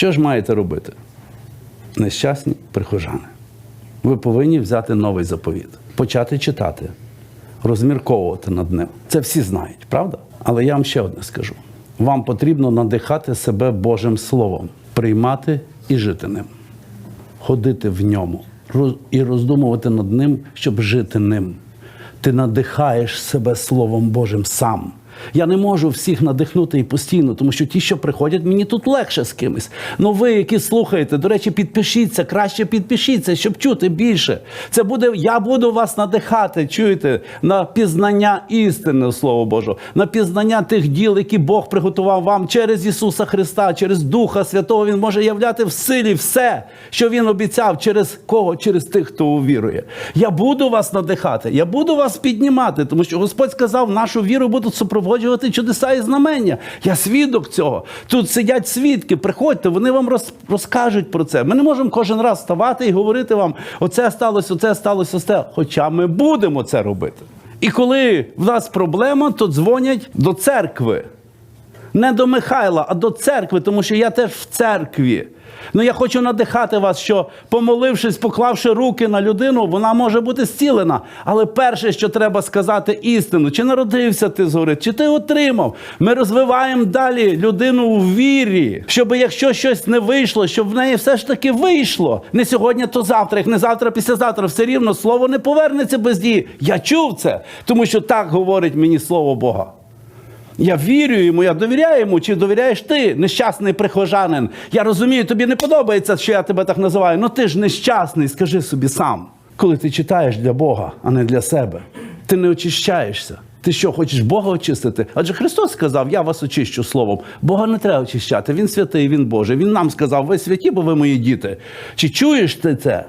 Що ж маєте робити? Нещасні прихожани. Ви повинні взяти новий заповіт, почати читати, розмірковувати над ним. Це всі знають, правда? Але я вам ще одне скажу: вам потрібно надихати себе Божим Словом, приймати і жити ним, ходити в ньому і роздумувати над ним, щоб жити ним. Ти надихаєш себе Словом Божим сам. Я не можу всіх надихнути і постійно, тому що ті, що приходять, мені тут легше з кимось. Ну ви, які слухаєте, до речі, підпишіться, краще підпишіться, щоб чути більше. Це буде, я буду вас надихати, чуєте, на пізнання істини, Слово Божого, на пізнання тих діл, які Бог приготував вам через Ісуса Христа, через Духа Святого. Він може являти в силі все, що Він обіцяв, через кого? Через тих, хто увірує. Я буду вас надихати, я буду вас піднімати, тому що Господь сказав, нашу віру будуть супроводжувати чудеса і знамення. Я свідок цього. Тут сидять свідки, приходьте, вони вам роз, розкажуть про це. Ми не можемо кожен раз ставати і говорити вам, оце сталося, оце сталося, оце. Хоча ми будемо це робити. І коли в нас проблема, то дзвонять до церкви. Не до Михайла, а до церкви, тому що я теж в церкві. Ну я хочу надихати вас, що помолившись, поклавши руки на людину, вона може бути зцілена. Але перше, що треба сказати істину, чи народився ти згори, чи ти отримав. Ми розвиваємо далі людину у вірі, щоб якщо щось не вийшло, щоб в неї все ж таки вийшло. Не сьогодні, то завтра, як не завтра, післязавтра, все рівно слово не повернеться без дії. Я чув це, тому що так говорить мені слово Бога. Я вірю йому, я довіряю йому, чи довіряєш ти, нещасний прихожанин. Я розумію, тобі не подобається, що я тебе так називаю. Ну ти ж нещасний, скажи собі сам. Коли ти читаєш для Бога, а не для себе, ти не очищаєшся. Ти що, хочеш Бога очистити? Адже Христос сказав, я вас очищу словом. Бога не треба очищати. Він святий, Він Божий. Він нам сказав, ви святі, бо ви мої діти. Чи чуєш ти це?